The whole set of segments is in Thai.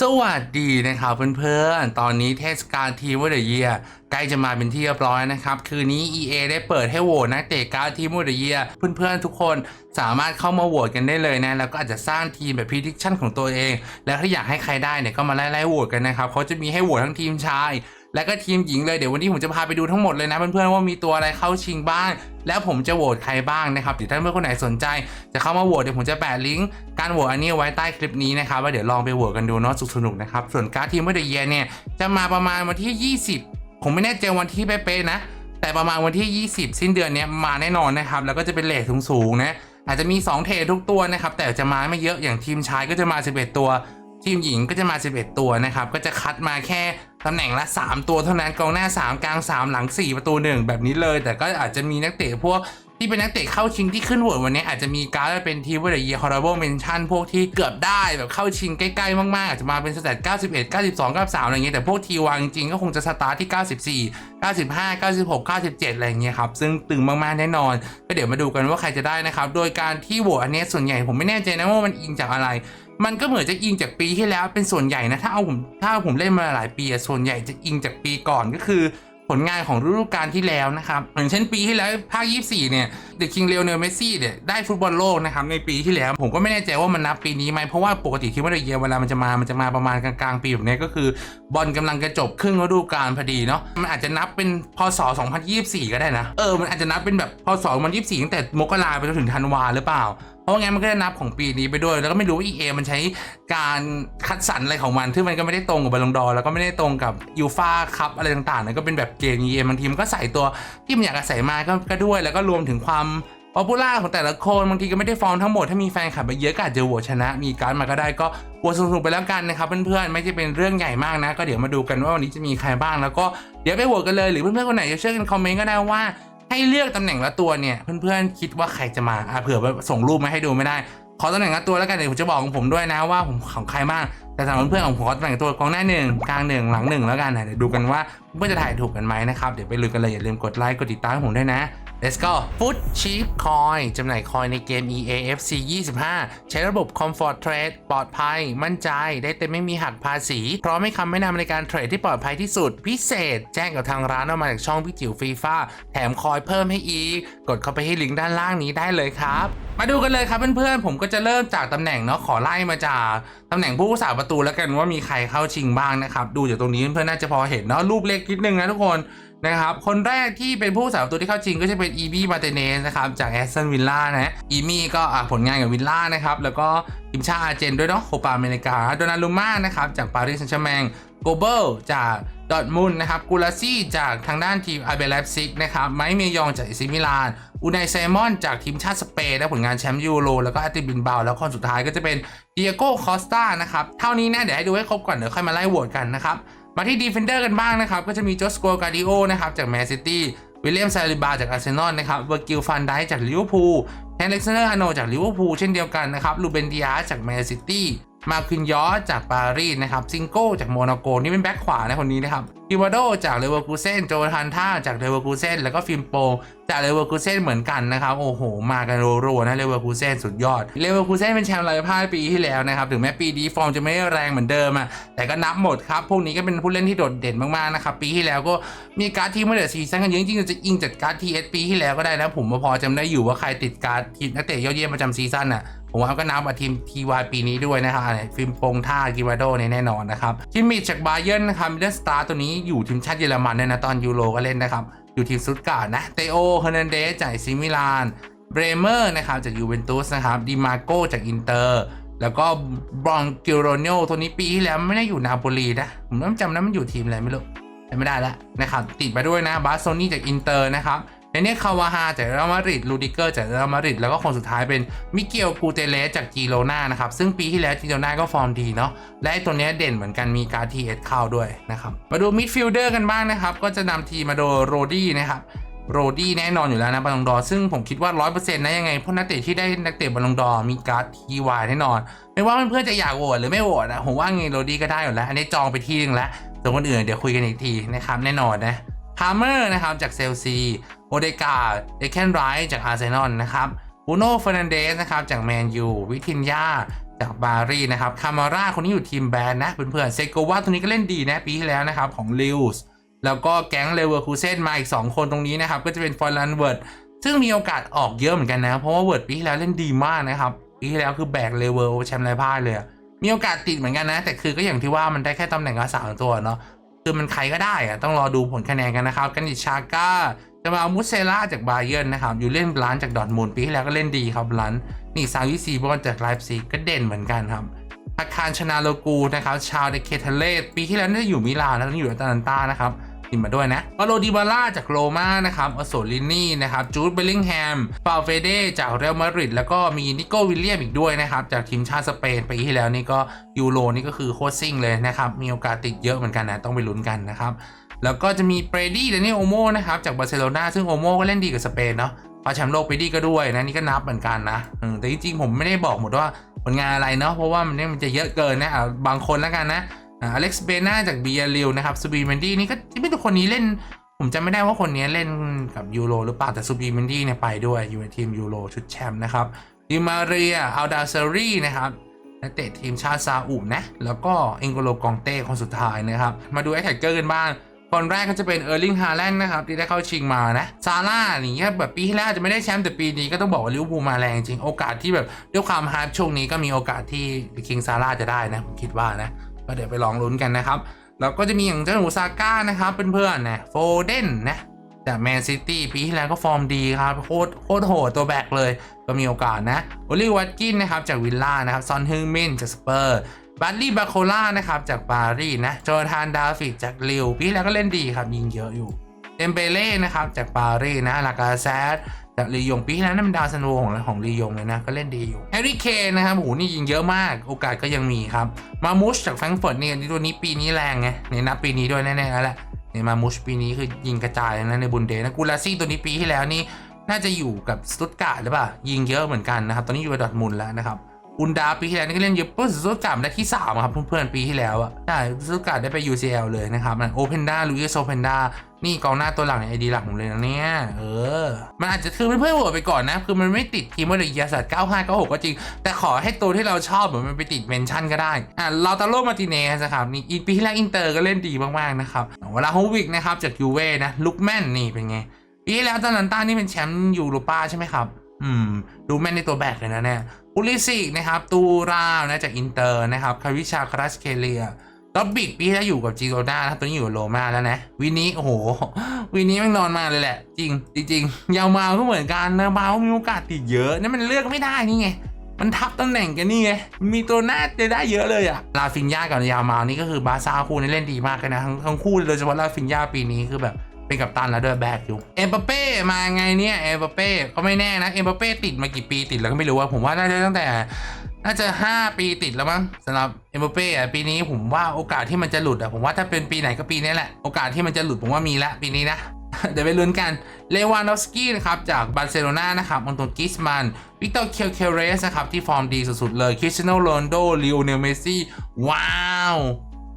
สวัสดีนะครับเพื่อนๆ ตอนนี้เทศกาลทีมวอร์เยียใกล้จะมาเป็นที่เรียบร้อยนะครับ คืนนี้ EA ได้เปิดให้โหวตนักเตะการ์ดทีมวอร์เยียเพื่อนๆ ทุกคนสามารถเข้ามาโหวตกันได้เลยนะ แล้วก็อาจจะสร้างทีมแบบพิทิชชั่นของตัวเอง แล้วถ้าอยากให้ใครได้เนี่ยก็มาไล่ๆโหวตกันนะครับเขาจะมีให้โหวตทั้งทีมชาย และก็ทีมหญิงเลยเดี๋ยววันนี้ผมจะพาไปดูทั้งหมดเลยนะเพื่อนๆว่ามีตัวอะไรเข้าชิงบ้าง แล้วผมจะโหวตใครบ้างนะครับเดี๋ยวถ้าเพื่อนคนไหนสนใจ จะเข้ามาโหวตเดี๋ยวผมจะแปะลิงก์การโหวตอันนี้ไว้ใต้คลิปนี้นะครับว่าเดี๋ยวลองไปโหวตกันดูเนาะสนุกๆนะครับส่วนการ์ดทีมเมื่อเดเยียเนี่ยจะมาประมาณวันที่ 20 ผมไม่แน่ใจวันที่เป๊ะๆนะ แต่ประมาณวันที่ 20 สิ้นเดือนเนี้ยมาแน่นอนนะครับแล้วก็จะเป็นเลทสูงๆนะอาจจะมี 2 เทรดทุกตัวนะครับแต่จะมาไม่เยอะอย่างทีมชายก็จะมา 11 ตัว ทีมหญิงก็จะมา 11 ตัวนะครับ ก็จะคัดมาแค่ตำแหน่งละ 3 ตัวเท่านั้นกองหน้า 3 กลาง 3 หลัง 4 ประตู 1 แบบนี้เลย แต่ก็อาจจะมีนักเตะพวกที่เป็นนักเตะเข้าชิงที่ขึ้นโหวตวันนี้อาจจะมีการ์ดเป็นทีมว่าเดียฮอร์เบิลเมนชั่นพวกที่เกือบได้แบบเข้าชิงใกล้ๆ มากๆ อาจจะมาเป็นสแตท91 92 93 อะไรเงี้ยแต่พวกทีวางจริงๆก็คงจะสตาร์ทที่ 94 95 96 97 อะไรเงี้ยครับ ซึ่งตึงมากๆ แน่นอน ก็เดี๋ยวมาดูกันว่าใครจะได้นะครับ โดยการที่โหวตอันเนี้ยส่วนใหญ่ผมไม่แน่ใจนะว่ามันอิงจากอะไร มันก็เหมือนจะอิงจากปีที่แล้วเป็นส่วนใหญ่นะถ้าเอาผมถ้าผมเล่นมาหลายปีส่วนใหญ่จะอิงจากปีก่อนก็คือผลงานของฤดูกาลที่แล้วนะครับอย่างเช่นปีที่แล้วภาค 24 เนี่ยเดอะคิงเลโอเนลเมสซี่เนี่ยได้ฟุตบอลโลกนะครับในปีที่แล้วผมก็ไม่แน่ใจว่ามันนับปีนี้ไหมเพราะว่าปกติที่ว่าเดเยียเวลามันจะมามันจะมาประมาณกลางๆ ปีแบบนี้ก็คือบอลกำลังจะจบครึ่งฤดูกาลพอดีเนาะมันอาจจะนับเป็นพศ 2024 ก็ได้นะเออมันอาจจะนับเป็นแบบพศ 2024 ตั้งแต่มกราไปจนถึงธันวาหรือเปล่า ราะงั้นมันก็จะนับของปีนี้ไปด้วย แล้วก็ไม่รู้ว่า EA มันใช้การคัดสรรอะไรของมันที่มันก็ไม่ได้ตรงกับบอลลงดอร์แล้วก็ไม่ได้ตรงกับยูฟาคัพอะไรต่างๆนั่นก็เป็นแบบเกม EA บางทีมันก็ใส่ตัวที่มันอยากจะใส่มาก็ก็ด้วยแล้วก็รวมถึงความป๊อปปูล่าของแต่ละคนบางทีก็ไม่ได้ฟอร์มทั้งหมด ถ้ามีแฟนคลับเยอะก็อาจจะโหวตชนะ มีการดมาก็ได้ก็โหวตสนุกๆไปแล้วกันนะครับเพื่อนๆไม่ใช่เป็นเรื่องใหญ่มากนะ ก็เดี๋ยวมาดูกันว่าวันนี้จะมีใครบ้างแล้วก็เดี๋ยวไปโหวตกันเลยหรือเพื่อนๆคนไหนจะช่วยกันคอมเมนต์ก็ได้ว่า ให้เลือกตำแหน่งละตัวเนี่ยเพื่อนๆคิดว่าใครจะมาอะเผื่อส่งรูปมาให้ดูไม่ได้ ขอตำแหน่งละตัวแล้วกันเดี๋ยวผมจะบอกของผมด้วยนะว่าผมของใครบ้างแต่สำหรับเพื่อนของผมขอตำแหน่งตัวกองหน้าหนึ่งกลางหนึ่งหลังหนึ่งแล้วกันนะเดี๋ยวดูกันว่าเพื่อนจะถ่ายถูกกันไหมนะครับเดี๋ยวไปลุยกันเลยอย่าลืมกดไลค์กดติดตามผมด้วยนะ let's go Foot Cheap Coin จำหน่ายคอยในเกม EA FC 25 ใช้ระบบ Comfort Trade ปลอดภัย มั่นใจ ได้เต็มไม่มีหักภาษี พร้อมให้คำแนะนำในการเทรดที่ปลอดภัยที่สุด พิเศษ แจ้งกับทางร้านออกมาจากช่องพี่จิ๋วฟีฟ่าแถมคอยเพิ่มให้อีก กดเข้าไปให้ลิงก์ด้านล่างนี้ได้เลยครับ มาดูกันเลยครับเพื่อนๆผมก็จะเริ่มจากตำแหน่งเนาะขอไล่มาจากตำแหน่งผู้รักษาประตูแล้วกันว่ามีใครเข้าชิงบ้างนะครับ ดูจากตรงนี้เพื่อนๆน่าจะพอเห็นเนาะรูปเล็กนิดนึงนะทุกคนนะครับ คนแรกที่เป็นผู้รักษาประตูที่เข้าชิงก็จะเป็นอีบี้มาเตเนสนะครับจากแอสตันวิลล่านะอีมี่ก็ผลงานกับวิลล่านะครับแล้วก็ทีมชาติอาร์เจนด้วยเนาะโคปาอเมริกาโดนารุม่านะครับจากปารีสแซงต์แชร์แมง โกเบิลจากดอทมุนนะครับกูลาซี่จากทางด้านทีมอาเบลเลปซิกนะครับไมค์เมยองจากเอซิมิลานอูนายไซมอนจากทีมชาติสเปนและผลงานแชมป์ยูโรแล้วก็อาติบินเบาแล้วคนสุดท้ายก็จะเป็นเดียโก้คอสตานะครับ เท่านี้นะ เดี๋ยวให้ดูให้ครบก่อน เดี๋ยวค่อยมาไล่โหวตกันนะครับ มาที่ดีเฟนเดอร์กันบ้างนะครับ ก็จะมีจอสโกกาดิโอนะครับ จากแมนซิตี้วิลเลียมซาลิบาจากอาร์เซนอลนะครับเวอร์กิลฟันไดจากลิเวอร์พูลแฮนเล็กซานเดอร์อโนจากลิเวอร์พูลเช่นเดียวกันนะครับลูเบนดิอาจากแมนซิตี้ มาคินยอจากปารีสนะครับซิงโก้จากโมนาโกนี่เป็นแบ็คขวานะคนนี้นะครับ กิวาโดจากเลเวอร์คูเซนโจทันท่าจากเลเวอร์คูเซนแล้วก็ฟิมโป จากเลเวอร์คูเซนเหมือนกันนะครับ โอ้โห มากันรัวๆนะเลเวอร์คูเซนสุดยอดเลเวอร์คูเซนเป็นแชมป์รายภาคปีที่แล้วนะครับ ถึงแม้ปีนี้ฟอร์มจะไม่ได้แรงเหมือนเดิมอะแต่ก็นับหมดครับ พวกนี้ก็เป็นผู้เล่นที่โดดเด่นมากๆนะครับ ปีที่แล้วก็มีการ์ดทีมเมื่อเดือนซีซั่นกันเยอะจริงๆจะอิงจากการ์ดทีเอสปีที่แล้วก็ได้นะผมพอจำได้อยู่ว่าใครติดการ์ดทีนักเตะยอดเยี่ยมประจำซีซั่นอะผมว่าก็นับมาทีมทีวายปีนี้ด้วยนะครับฟิล์มปงท่ากิวาโดเนี่ยแน่นอนนะครับคิมมิจากบาเยิร์นนะครับมิเดิลสตาร์ตัวนี้อยู่ทีมชาติเยอรมันเนี่ยนะ ตอนยูโรก็เล่นนะครับ อยู่ทีมซุดการ์ดนะ เตโอเฮอร์นันเดสจากซิมิลาน เบรเมอร์นะครับ จากยูเวนตุสนะครับ ดิมาโกจากอินเตอร์ แล้วก็บรองกิโรโนตัวนี้ปีที่แล้วไม่ได้อยู่นาโปลีนะ ผมเริ่มจำนะมันอยู่ทีมอะไรไม่รู้จำไม่ได้แล้วนะครับ ติดมาด้วยนะ บาสโซนี่จากอินเตอร์นะครับ ในนี้คาวาฮาจากเรอัลมาดริดลูดิเกอร์จากเรอัลมาดริดแล้วก็คนสุดท้ายเป็นมิเกลกูเตเลสจากจีโรนานะครับ ซึ่งปีที่แล้วจีโรนาก็ฟอร์มดีเนาะและตัวเนี้ยเด่นเหมือนกันมีการทีเอสเข้าด้วยนะครับ มาดูมิดฟิลเดอร์กันบ้างนะครับ ก็จะนำทีมาโดยโรดี้นะครับโรดี้แน่นอนอยู่แล้วนะบอลลงดอ ซึ่งผมคิดว่า 100%นะยังไงพวกนักเตะที่ได้นักเตะบอลลงดอ มีการ์ดทีวายแน่นอน ไม่ว่าเพื่อนๆจะอยากโหวตหรือไม่โหวตนะผมว่าไงโรดี้ก็ได้อยู่แล้ว อันนี้จองไปที่นึงแล้วส่วนคนอื่นเดี๋ยวคุยกันอีกทีนะครับแน่นอนนะ พาร์เมอร์นะครับจากเซลซีโอเดกาเดคแคนไรท์จากอาร์เซนอลนะครับบูโน่เฟอร์นันเดสนะครับจากแมนยูวิทินยาจากบารีนะครับคามาร่าคนนี้อยู่ทีมแบนนะเพื่อนๆเซโกวาตัวนี้ก็เล่นดีนะปีที่แล้วนะครับของลิวส์แล้วก็แก๊งเลเวอร์คูเซนมาอีก 2 คนตรงนี้นะครับ ก็จะเป็นฟอร์ลันเวิร์ดซึ่งมีโอกาสออกเยอะเหมือนกันนะ เพราะว่าเวิร์ดปีที่แล้วเล่นดีมากนะครับ ปีที่แล้วคือแบกเลเวอร์แชมป์ไรพ่ายเลย มีโอกาสติดเหมือนกันนะ แต่คือก็อย่างที่ว่ามันได้แค่ตำแหน่งละสาตัวเนาะ คือมันใครก็ได้อะต้องรอดูผลคะแนนกันนะครับกันอิชาก้าจะมาเอามุสเซล่าจากบาเยิร์นนะครับ อยู่เล่นบลันจากดอทมูลปีที่แล้วก็เล่นดีครับบลันนี่ซาวิซีบอลจากไลฟ์ซีก็เด่นเหมือนกันครับอาคารชนาโลกูนะครับชาวเดเคเทเลสปีที่แล้วน่าจะอยู่มิลานแล้วตอนนี้อยู่อัตแลนตานะครับ ติดมาด้วยนะปาโลดิบาล่าจากโรม่านะครับอโซลินี่นะครับจูดเบลลิงแฮมฟาเฟเดจากเรอัลมาดริดแล้วก็มีนิโก้วิลเลียมอีกด้วยนะครับ จากทีมชาติสเปนปีที่แล้วนี่ก็ยูโรนี่ก็คือโคตรซิ่งเลยนะครับ มีโอกาสติดเยอะเหมือนกันนะ ต้องไปลุ้นกันนะครับ แล้วก็จะมีเปรดี้เดนี่โอโมนะครับจากบาร์เซโลนาซึ่งโอโมก็เล่นดีกับสเปนเนาะคว้าแชมป์โลกเปดีก็ด้วยนะนี่ก็นับเหมือนกันนะแต่จริงๆผมไม่ได้บอกหมดว่าผลงานอะไรเนาะเพราะว่ามันเนี่ยมันจะเยอะเกินนะบางคนแล้วกันนะ อเล็กซ์เบน่าจากบียริลนะครับซูบีเมนดี้นี่ก็ที่ไม่ตัวคนนี้เล่น ผมจำไม่ได้ว่าคนนี้เล่นกับยูโรหรือเปล่าแต่ซูบีเมนดี้เนี่ยไปด้วยอยู่ในทีมยูโรชุดแชมป์นะครับดิมาเรียอัลดาเซรี่นะครับนักเตะทีมชาติซาอุนะ แล้วก็เองโกโลกองเต้คนสุดท้ายนะครับ มาดูไอ้แท็กเกอร์กันบ้าง คนแรกก็จะเป็นเออร์ลิงฮาแลนด์นะครับ ที่ได้เข้าชิงมานะ ซาร่าอย่างเงี้ยแบบปีที่แล้วอาจจะไม่ได้แชมป์แต่ปีนี้ก็ต้องบอกว่าลิเวอร์พูลมาแรงจริง โอกาสที่แบบด้วยความฮาร์ดช่วงนี้ก็มีโอกาสที่คิงซาร่าจะได้นะผมคิดว่านะ ก็เดี๋ยวไปลองลุ้นกันนะครับแล้วก็จะมีอย่างเจ้าหนูซาก้านะครับเพื่อนๆนะโฟเดนนะจากแมนซิตี้ปีที่แล้วก็ฟอร์มดีครับโคตรโคตรโหดตัวแบกเลยก็มีโอกาสนะโอลิวัตกินนะครับจากวิลล่านะครับซอนฮึงมินจากสเปอร์บัตลี่บาโคล่านะครับจากปารีสนะโจทานดาฟิดจากลิวปีที่แล้วก็เล่นดีครับยิงเยอะอยู่เดมเบเล่นะครับจากปารีสนะลากาแซด จากลียงปีที่แล้วนั่นเป็นดาวซันโวของของลียงเลยนะ ก็เล่นดีอยู่แฮร์รี่เคนนะครับโหนี่ยิงเยอะมาก โอกาสก็ยังมีครับ มามูชจากแฟรงก์เฟิร์ตเนี่ยตัวนี้ปีนี้แรงไงเนี่ยนับปีนี้ด้วยแน่ๆแล้วแหละเนี่ยมามูชปีนี้คือยิงกระจายนะในบุนเดสนะกูลาซี่ตัวนี้ปีที่แล้วนี่น่าจะอยู่กับสตุตการ์ดหรือเปล่ายิงเยอะเหมือนกันนะครับ ตอนนี้อยู่กับดอทมุนแล้วนะครับ อุนดาปีที่แล้วนี่ก็เล่นเยอะปุ๊บสตุตกาได้ที่3ครับเพื่อนๆปีที่แล้วอะใช่สตุตกาได้ไป UCL เลยนะครับมันโอเพนด้าลูอิสโอเพนด้านี่กองหน้าตัวหลังในไอดีหลักผมเลยนะเนี่ย เออ มันอาจจะคือเพื่อนๆโหวตไปก่อนนะ คือมันไม่ติดทีมว่าเดียสัตว์95 96 ก็จริง แต่ขอให้ตัวที่เราชอบเหมือนมันไปติดเมนชั่นก็ได้ อะลาตาโลมาติเนสครับ นี่อีปีที่แล้วอินเตอร์ก็เล่นดีมากๆนะครับเวลาโฮวิกนะครับจากยูเว่นะลุกแมนนี่เป็นไง ปีที่แล้วตอนนันต้านี่เป็นแชมป์ยูโรป้าใช่ไหมครับ อืม ดูแม่นในตัวแบกเลยนะเนี่ย ปุลิซิกนะครับตูรานะจากอินเตอร์นะครับคาวิชาคราสเคเลียล็อบบิกปีที่แล้วอยู่กับจีโรด้านะครับตอนนี้อยู่กับโรมาแล้วนะวินนี้โอ้โหวินนี้ม่งนอนมาเลยแหละ จริงจริงยาวมาก็เหมือนกันนะมาก็มีโอกาสติดเยอะนั่นมันเลือกไม่ได้นี่ไงมันทับตำแหน่งกันนี่ไง มีตัวหน้าจะได้เยอะเลยอะลาฟินยากับยาวมานี่ก็คือบาซ่าคู่นี้เล่นดีมากเลยนะทั้งทั้งคู่โดยเฉพาะลาฟินยาปีนี้คือแบบ เป็นกัปตันแล้วด้วยแบกอยู่เอ็มบัปเป้มาไงเนี่ยเอ็มบัปเป้ก็ไม่แน่นะเอ็มบัปเป้ติดมากี่ปีติดแล้วก็ไม่รู้ว่าผมว่าน่าจะตั้งแต่น่าจะ 5 ปีติดแล้วมั้งสำหรับเอ็มบัปเป้อะปีนี้ผมว่าโอกาสที่มันจะหลุดอะผมว่าถ้าเป็นปีไหนก็ปีนี้แหละโอกาสที่มันจะหลุดผมว่ามีละปีนี้นะเดี๋ยวไปลุ้นกัน เลวานอฟสกี้นะครับ จากบาร์เซโลนานะครับมอนโตกิสมัน วิกตอร์เคลเคเรสนะครับ ที่ฟอร์มดีสุด ๆ เลยคริสเตียโนโรนลโดลิโอเนลเมซี่ ว้าว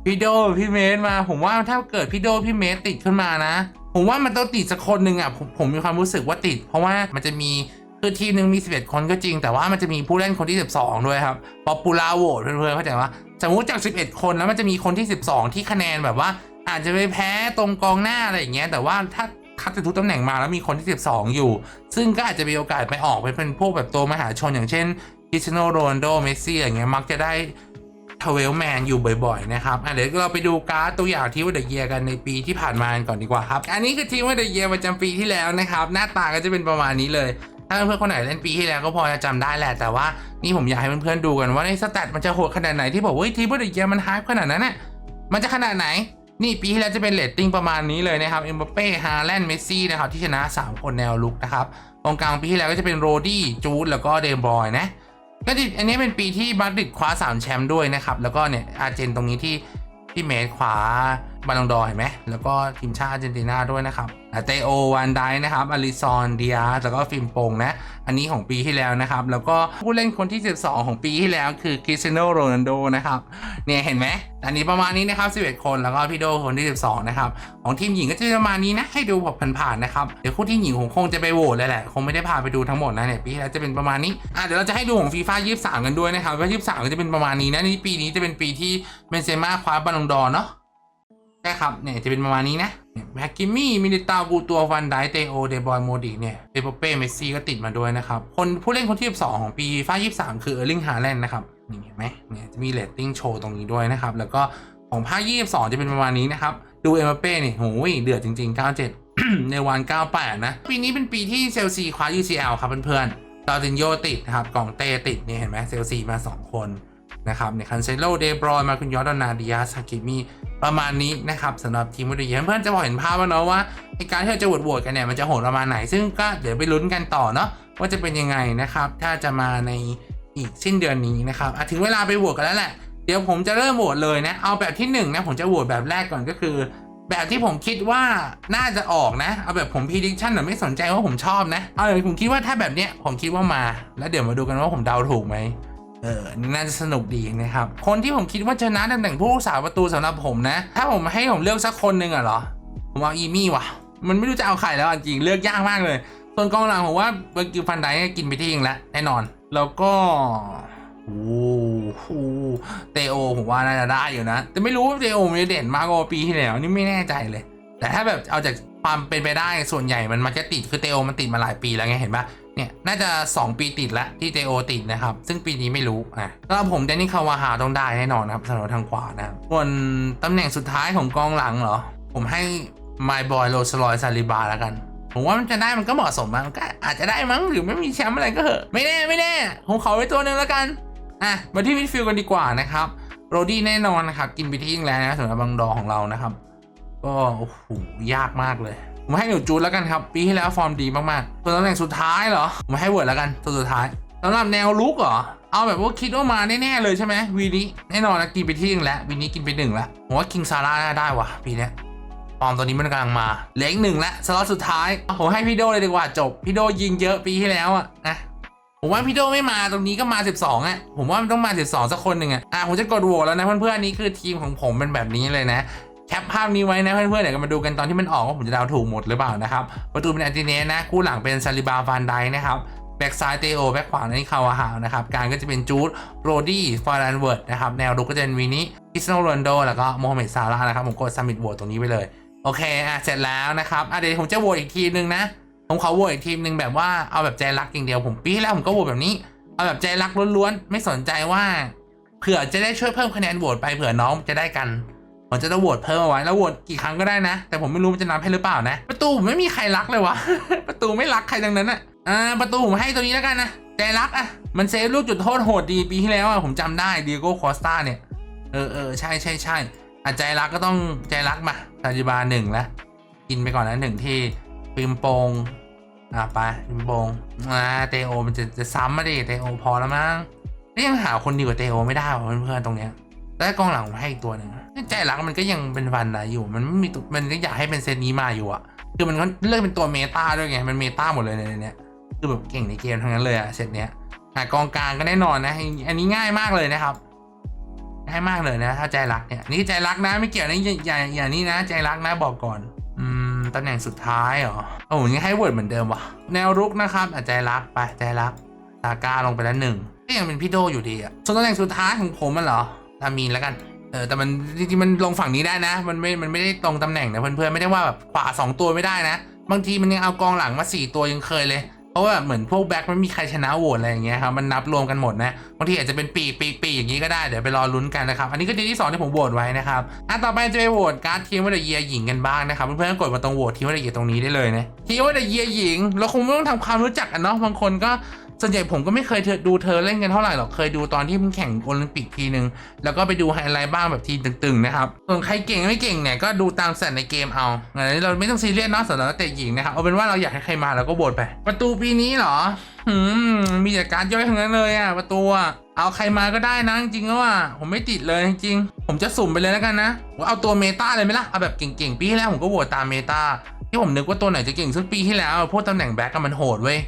พี่โด พี่เมสมา ผมว่าถ้าเกิดพี่โด พี่เมสติดขึ้นมานะ ผมว่ามันต้องติดสักคนหนึ่งอะผมผมมีความรู้สึกว่าติด เพราะว่ามันจะมีคือทีมหนึ่งมี 11 คนก็จริง แต่ว่ามันจะมีผู้เล่นคนที่ 12 ด้วยครับป๊อปปูล่าโหวตเพื่อนๆเข้าใจว่าสมมติจาก 11 คนแล้วมันจะมีคนที่ 12 ที่คะแนนแบบว่า อาจจะไปแพ้ตรงกองหน้าอะไรอย่างเงี้ยแต่ว่าถ้าคัดจากทุกตำแหน่งมาแล้วมีคนที่ 12 อยู่ ซึ่งก็อาจจะมีโอกาสไปออกไปเป็นพวกแบบตัวมหาชนอย่างเช่นคริสโนโรนโดเมสซี่อย่างเงี้ยมักจะได้ ทเวลแมนอยู่บ่อยๆนะครับอะเดี๋ยวเราไปดูการ์ดตัวอย่างทีมว่าเดอะเยียกันในปีที่ผ่านมากันก่อนดีกว่าครับ อันนี้คือทีมว่าเดอะเยียประจำปีที่แล้วนะครับ หน้าตาก็จะเป็นประมาณนี้เลยถ้าเพื่อนๆคนไหนเล่นปีที่แล้วก็พอจะจำได้แหละ แต่ว่านี่ผมอยากให้เพื่อนๆดูกันว่าในสแตทมันจะโหดขนาดไหนที่บอกว่าทีมว่าเดอะเยียมันฮาร์ดขนาดนั้นน่ะมันจะขนาดไหน นี่ปีที่แล้วจะเป็นเรตติ้งประมาณนี้เลยนะครับเอ็มบัปเป้ฮาแลนด์เมสซี่นะครับที่ชนะ 3 คนแนวลุกนะครับตรงกลางปีที่แล้วก็จะเป็นโรดี้จูดแล้วก็เดมบอยนะ ก็จริงอันนี้เป็นปีที่มาดริดคว้า3แชมป์ด้วยนะครับ แล้วก็เนี่ยอาร์เจนตรงนี้ที่ที่เมสคว้าบาลองดอร์เห็นไหมแล้วก็ทีมชาติอาร์เจนตินาด้วยนะครับ เตโอวันไดนะครับอลิซอนเดียแล้วก็ฟิล์มโปงนะ อันนี้ของปีที่แล้วนะครับ แล้วก็ผู้เล่นคนที่ 12 ของปีที่แล้วคือคริสเตียโนโรนัลโดนะครับ เนี่ยเห็นไหมอันนี้ประมาณนี้นะครับ 11 คน แล้วก็พี่โดคนที่ 12 นะครับ ของทีมหญิงก็จะประมาณนี้นะ ให้ดูแบบผ่านๆนะครับ เดี๋ยวคู่ที่หญิงผมคงจะไปโหวตเลยแหละ คงไม่ได้พาไปดูทั้งหมดนะเนี่ย ปีที่แล้วจะเป็นประมาณนี้ อะเดี๋ยวเราจะให้ดูของฟีฟ่า23กันด้วยนะครับ ว่า23ก็จะเป็นประมาณนี้นะนี่ปีนี้จะเป็นปีที่เบนเซม่าคว้าบอลลงดอเนาะ ใช่ครับ เนี่ยจะเป็นประมาณนี้นะ แฮกกิมี่มินิตากูตัวฟันไดเตโอเดบอยโมดิเนี่ยเดโปเป้เมสซี่ก็ติดมาด้วยนะครับ คนผู้เล่นคนที่ 12 ของปีฟ้า23 คือเออร์ลิงฮาแลนด์นะครับนี่เห็นไหมเนี่ยจะมีเรตติ้งโชว์ตรงนี้ด้วยนะครับ แล้วก็ของภาค22 จะเป็นประมาณนี้นะครับ ดูเอ็มบัปเป้เนี่ยโหยเดือดจริง ๆ 97 ในวัน 98 นะ ปีนี้เป็นปีที่เชลซีคว้า UCL ครับเพื่อนๆตอตินโยติดนะครับกองเตติดเนี่ยเห็นไหมเชลซีมา 2 คน นะครับเนี่ยคันเซโลเดบรอยมาคุณยอร์ดนาดิยาซากิมีประมาณนี้นะครับสำหรับทีมวุฒิเยเพื่อนจะพอเห็นภาพว่าเนาะว่าไอการที่เราจะโหวตกันเนี่ยมันจะโหดประมาณไหน ซึ่งก็เดี๋ยวไปลุ้นกันต่อเนาะว่าจะเป็นยังไงนะครับ ถ้าจะมาในอีกสิ้นเดือนนี้นะครับถึงเวลาไปโหวตกันแล้วแหละเดี๋ยวผมจะเริ่มโหวตเลยนะเอาแบบที่หนึ่งนะผมจะโหวตแบบแรกก่อนก็คือ แบบที่ผมคิดว่าน่าจะออกนะเอาแบบผม prediction หน่อไม่สนใจว่าผมชอบนะเอาแบบผมคิดว่าถ้าแบบเนี้ยผมคิดว่ามา แล้วเดี๋ยวมาดูกันว่าผมเดาถูกไหม เออ น่าจะสนุกดีนะครับ คนที่ผมคิดว่าชนะตำแหน่งผู้รักษาประตูสำหรับผมนะ ถ้าผมให้ผมเลือกสักคนหนึ่งอะเหรอ ผมเอาอีมี่ว่ะ มันไม่รู้จะเอาใครแล้วจริง เลือกยากมากเลย ส่วนกองหลังผมว่าเบอร์กิวฟันไดก็กินไปที่เองแล้วแน่นอน แล้วก็โอ้โหเตโอผมว่าน่าจะได้อยู่นะ แต่ไม่รู้ว่าเตโอมันจะเด่นมากกว่าปีที่แล้วนี่ไม่แน่ใจเลย แต่ถ้าแบบเอาจากความเป็นไปได้ส่วนใหญ่มันมักจะติดคือเตโอมันติดมาหลายปีแล้วไงเห็นปะ เนี่ย น่าจะ 2 ปีติดแล้วที่เตโอติดนะครับ ซึ่งปีนี้ไม่รู้อะก็ผมแดนนี่คาวาฮาต้องได้แน่นอนนะครับสำหรับทางขวานะส่วนตำแหน่งสุดท้ายของกองหลังเหรอ ผมให้ไมบอยโรสลอยซาลิบาแล้วกันผมว่ามันจะได้มันก็เหมาะสมมั้งก็อาจจะได้มั้งหรือไม่มีแชมป์อะไรก็เหอะไม่แน่ไม่แน่ผมขอไว้ตัวหนึ่งแล้วกันอะมาที่มิดฟิลด์กันดีกว่านะครับโรดี้แน่นอนนะครับกินไปที่ยิงแล้วนะสำหรับบังดอของเรานะครับก็โอ้โหยากมากเลย ผมให้หนูจูนแล้วกันครับปีที่แล้วฟอร์มดีมากๆส่วนตำแหน่งสุดท้ายเหรอผมให้เวิร์ดแล้วกันตัวสุดท้ายสำหรับแนวลุกเหรอเอาแบบว่าคิดว่ามาแน่ๆเลยใช่ไหมวีนี้แน่นอนนะกินไปที่หนึ่งแล้ววีนี้กินไปหนึ่งแล้วผมว่าคิงซาร่าน่าได้ว่ะปีนี้ฟอร์มตัวนี้มันกำลังมาเหลืออีกหนึ่งแล้วสล็อตสุดท้ายผมให้พี่โดเลยดีกว่าจบพี่โดยิงเยอะปีที่แล้วอะนะผมว่าพี่โดไม่มาตรงนี้ก็มา 12อะผมว่ามันต้องมา 12 สักคนหนึ่งอะอะผมจะกดโหวตแล้วนะเพื่อนๆนนี้คือทีมของผมเป็นแบบนี้เลยนะ แคปภาพนี้ไว้นะเพื่อนๆเดี๋ยวกันมาดูกันตอนที่มันออกว่าผมจะดาวถูกหมดหรือเปล่านะครับประตูเป็นอาร์ติเนสนะคู่หลังเป็นซาลิบาฟานไดนะครับแบ็กซ้ายเตโอแบ็กขวานี่คาวาฮาวนะครับการก็จะเป็นจูดโรดี้ฟอร์แลนเวิร์ดนะครับแนวรุกก็จะเป็นวินิคริสโนโรนโดแล้วก็โมฮัมเหม็ดซาร่านะครับผมกดซัมมิตโหวตตรงนี้ไปเลยโอเคอะเสร็จแล้วนะครับอะเดี๋ยวผมจะโหวตอีกทีนึงนะผมขอโหวตอีกทีนึงแบบว่าเอาแบบใจรักอย่างเดียวผมปีแล้วผมก็โหวตแบบนี้เอาแบบใจรักล้วนๆไม่สนใจว่าเผื่อจะได้ช่วยเพิ่มคะแนนโหวตไปเผื่อน้องจะได้กัน ผมจะต้องโหวตเพิ่มเอาไว้แล้วโหวตกี่ครั้งก็ได้นะ แต่ผมไม่รู้มันจะนับให้หรือเปล่านะ ประตูผมไม่มีใครรักเลยวะ ประตูไม่รักใครดังนั้นอะอ่าประตูผมให้ตัวนี้แล้วกันนะใจรักอะมันเซฟลูกจุดโทษโหดดีปีที่แล้วอะผมจำได้ดีโก้คอสตาเนี่ยเออเออใช่ใช่ใช่อะใจรักก็ต้องใจรักมาซาจิบาหนึ่งล้วกินไปก่อนนะหนึ่งที่ปิมโปงอะไปปิมโปงอ่าเตโอมันจะจะซ้ำมาดิเตโอพอแล้วมั้งนี่ยังหาคนดีกว่าเตโอไม่ได้ว่ะเพื่อนๆตรงเนี้ย แล้วกองหลังผมให้อีกตัวหนึ่งใจรักมันก็ยังเป็นฟันไหนอยู่ มันไม่มีตัวมันก็อยากให้เป็นเซตนี้มาอยู่อะคือมันก็เลือกเป็นตัวเมตาด้วยไง มันเมตาหมดเลยในเนี้ยคือแบบเก่งในเกมทั้งนั้นเลยอะเซตเนี้ยหากองกลางก็แน่นอนนะ อันนี้ง่ายมากเลยนะครับง่ายมากเลยนะ ถ้าใจรักเนี่ยนี่ใจรักนะไม่เกี่ยวนะอย่าอย่านี่นะ ใจรักนะบอกก่อน อืมตำแหน่งสุดท้ายเหรอโอ้ยให้เวิร์ดเหมือนเดิมว่ะแนวรุกนะครับอะใจรักไปใจรักตาก้าลงไปแล้วหนึ่งก็ยังเป็นพี่โดอยู่ดีอะส่วนตำแหน่งสุดท้ายของผมมันเหรอ ทามีนแล้วกันเออแต่มันจริงๆมันลงฝั่งนี้ได้นะ มันไม่มันไม่ได้ตรงตำแหน่งนะเพื่อนๆไม่ได้ว่าแบบขวาสองตัวไม่ได้นะ บางทีมันยังเอากองหลังมาสี่ตัวยังเคยเลยเพราะว่าเหมือนพวกแบ็คไม่มีใครชนะโหวตอะไรอย่างเงี้ยครับมันนับรวมกันหมดนะบางทีอาจจะเป็นปีปีปีอย่างนี้ก็ได้เดี๋ยวไปรอลุ้นกันนะครับอันนี้ก็ทีที่สองที่ผมโหวตไว้นะครับอะต่อไปจะไปโหวตการ์ดทีมวัตเยียหญิงกันบ้างนะครับเพื่อนๆกดมาตรงโหวตทีมวัตเยียตรงนี้ได้เลยนะทีมวัตเยียหญิง เราคงไม่ต้องทำความรู้จักกันเนาะบางคนก็ ส่วนใหญ่ผมก็ไม่เคยดูเธอเล่นกันเท่าไหร่หรอก เคยดูตอนที่มันแข่งโอลิมปิกทีนึง แล้วก็ไปดูไฮไลท์บ้างแบบทีตึงๆนะครับ ส่วนใครเก่งไม่เก่งเนี่ยก็ดูตามแสตในเกมเอาอันนี้เราไม่ต้องซีเรียสเนาะสำหรับนักเตะหญิงนะครับ เอาเป็นว่าเราอยากให้ใครมาเราก็โบนไป ประตูปีนี้เหรอหืมมีแต่การย่อยทั้งนั้นเลยอะประตูอะเอาใครมาก็ได้นะจริงๆแล้วอะผมไม่ติดเลยจริงๆผมจะสุ่มไปเลยแล้วกันนะว่าเอาตัวเมตาเลยไหมล่ะเอาแบบเก่งๆปีที่แล้วผมก็โหวตตามเมตาที่ผมนึกว่าตัวไหนจะเก่งซึ่งปีที่แล้วพวกตำแหน่งแบ็กมันโหดเว้ย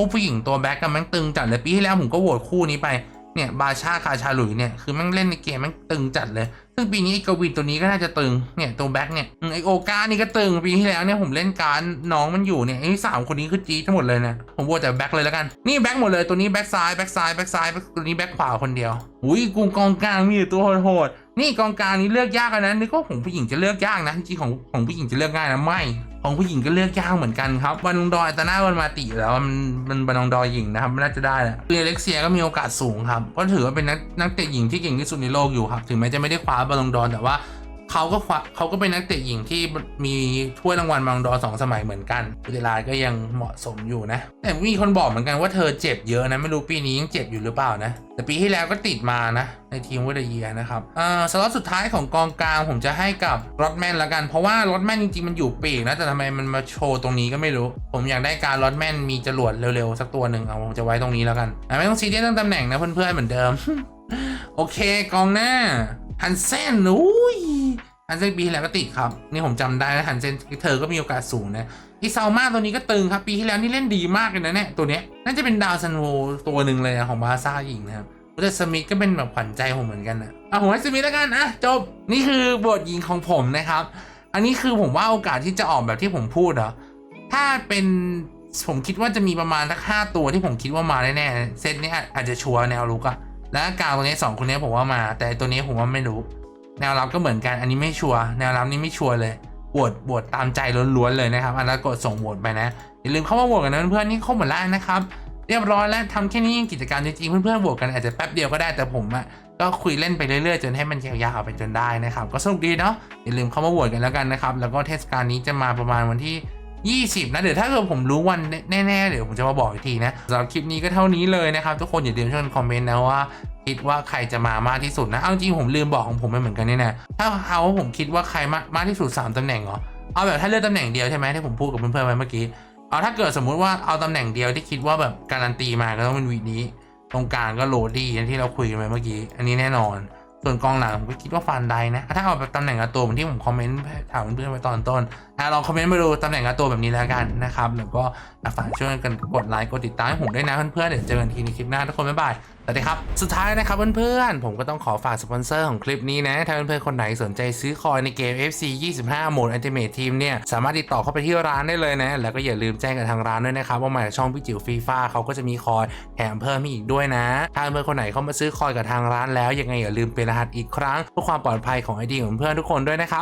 วกผู้หญิงตัวแบ็กกันมันตึงจัดเลยปีที่แล้วผมก็โหวตคู่นี้ไปเนี่ยบาชาคาชาลุยเนี่ยคือแมันเล่นในเกมแมันตึงจัดเลย ซึ่งปีนี้ไอ้กวินตัวนี้ก็น่าจะตึงเนี่ยตัวแบ็กเนี่ยไอโอกานี่ก็ตึงปีที่แล้วเนี่ยผมเล่นการดน้องมันอยู่เนี่ยไอ้สามคนนี้คือจีทั้งหมดเลยนะผมโหวตแต่แบ็กเลยแล้วกันนี่แบ็กหมดเลยตัวนี้แบ็กซ้ายแบ็กซ้ายแบ็กซ้ายตัวนี้แบ็กขวาคนเดียวอุ้ยกูกองกลางมีแต่ตัวโหด นี่กองกลางนี้เลือกยากนะนะนึกว่าของผู้หญิงจะเลือกยากนะจริงของของผู้หญิงจะเลือกง่ายนะไม่ ของผู้หญิงก็เลือกยากเหมือนกันครับบันดอยตาหน้าวันมาติแล้วมันมันบันดอยหญิงนะครับไม่น่าจะได้แหละคือเล็กเซียก็มีโอกาสสูงครับก็ถือว่าเป็นนักนักเตะหญิงที่เก่งที่สุดในโลกอยู่ครับถึงแม้จะไม่ได้คว้าบอลลงดอนแต่ว่า เขาก็เขาก็เป็นนักเตะหญิงที่มีถ้วยรางวัลบอลลงดอสองสมัยเหมือนกันเวลาก็ยังเหมาะสมอยู่นะ แต่มีคนบอกเหมือนกันว่าเธอเจ็บเยอะนะ ไม่รู้ปีนี้ยังเจ็บอยู่หรือเปล่านะ แต่ปีที่แล้วก็ติดมานะ ในทีมวอเดเยียนะครับอ่าสล็อตสุดท้ายของกองกลางผมจะให้กับรถแมนละกัน เพราะว่ารถแมนจริงๆมันอยู่ปีกนะ แต่ทำไมมันมาโชว์ตรงนี้ก็ไม่รู้ ผมอยากได้การรถแมนมีจรวดเร็วๆสักตัวหนึ่งเอาผมจะไว้ตรงนี้แล้วกันไม่ต้องซีเรียสเรื่องตำแหน่งนะเพื่อนๆเหมือนเดิม โอเคกองหน้าฮันเซนอุ้ย ฮันเซนปีที่แล้วก็ติดครับ นี่ผมจำได้นะฮันเซนเธอก็มีโอกาสสูงนะอีซามาตัวนี้ก็ตึงครับ ปีที่แล้วนี่เล่นดีมากเลยนะเนี่ยตัวเนี้ยน่าจะเป็นดาวซันโวตัวหนึ่งเลยนะของบาซ่าหญิงนะครับแต่สมิธก็เป็นแบบขวัญใจผมเหมือนกันนะเอะผมให้สมิธแล้วกันอะจบนี่คือบทยิงของผมนะครับ อันนี้คือผมว่าโอกาสที่จะออกแบบที่ผมพูดเหรอถ้าเป็นผมคิดว่าจะมีประมาณสักห้าตัวที่ผมคิดว่ามาแน่ๆเซตเนี้ยอาจจะชัวร์แนวลุกอะแล้วกางตัวนี้สองคนนี้ผมว่ามา แต่ตัวนี้ผมว่าไม่รู้ แนวรับก็เหมือนกันอันนี้ไม่ชัวร์แนวรับนี่ไม่ชัวร์เลยโหวตโหวตตามใจล้วนๆเลยนะครับอันนั้นกดส่งโหวตไปนะอย่าลืมเข้ามาโหวตกันนะเพื่อนๆนี่เข้าหมดแล้วนะครับเรียบร้อยแล้วทำแค่นี้กิจกรรมจริงๆเพื่อนๆโหวตกันอาจจะแป๊บเดียวก็ได้แต่ผมอะก็คุยเล่นไปเรื่อยๆ จนให้มันยาวๆไปจนได้นะครับ ก็สนุกดีเนาะอย่าลืมเข้ามาโหวตกันแล้วกันนะครับ แล้วก็เทศกาลนี้จะมาประมาณวันที่ 20 นะ เดี๋ยวถ้าเกิดผมรู้วันแน่ๆ เดี๋ยวผมจะมาบอกอีกทีนะสำหรับคลิปนี้ก็เท่านี้เลยนะครับ ทุกคนอย่าลืมช่วยคอมเมนต์นะว่าคิดว่าใครจะมามากที่สุดนะ เอาจริงผมลืมบอกของผมไปเหมือนกันเนี่ยนะถ้าเขาผมคิดว่าใครมามากที่สุดสามตำแหน่งเหรอ เอาแบบถ้าเลือกตำแหน่งเดียวใช่ไหมที่ผมพูดกับเพื่อนๆไปเมื่อกี้ เอาถ้าเกิดสมมุติว่าเอาตำแหน่งเดียวที่คิดว่าแบบการันตีมาก็ต้องเป็นวีนี้ ตรงกลางก็โรดี้อย่างที่เราคุยกันไปเมื่อกี้ อันนี้แน่นอน ส่วนกองหลังผมก็คิดว่าฟันไดนะ ถ้าเอาแบบตำแหน่งตัวเหมือนที่ผมคอมเมนต์ถามเพื่อนๆไปตอนต้น อะลองคอมเมนต์มาดูตำแหน่งกับตัวแบบนี้แล้วกันนะครับแล้วก็ฝากช่วยกันกดไลค์กดติดตามให้ผมด้วยนะเพื่อนๆเดี๋ยวเจอกันทีในคลิปหน้าทุกคนบ๊ายบายสวัสดีครับสุดท้ายนะครับเพื่อนๆผมก็ต้องขอฝากสปอนเซอร์ของคลิปนี้นะถ้าเพื่อนๆคนไหนสนใจซื้อคอยในเกม FC 25 โหมด Ultimate Team เนี่ยสามารถติดต่อเข้าไปที่ร้านได้เลยนะ แล้วก็อย่าลืมแจ้งกับทางร้านด้วยนะครับว่ามาจากช่องพี่จิ๋วฟีฟ่าเขาก็จะมีคอยแถมเพิ่มให้อีกด้วยนะ ถ้าเพื่อนๆคนไหนเข้ามาซื้อคอยกับทางร้านแล้วยังไงอย่าลืมเป็นรหัสอีกครั้งเพื่อความปลอดภัยของไอดีของเพื่อนๆทุกคนด้วยนะครับ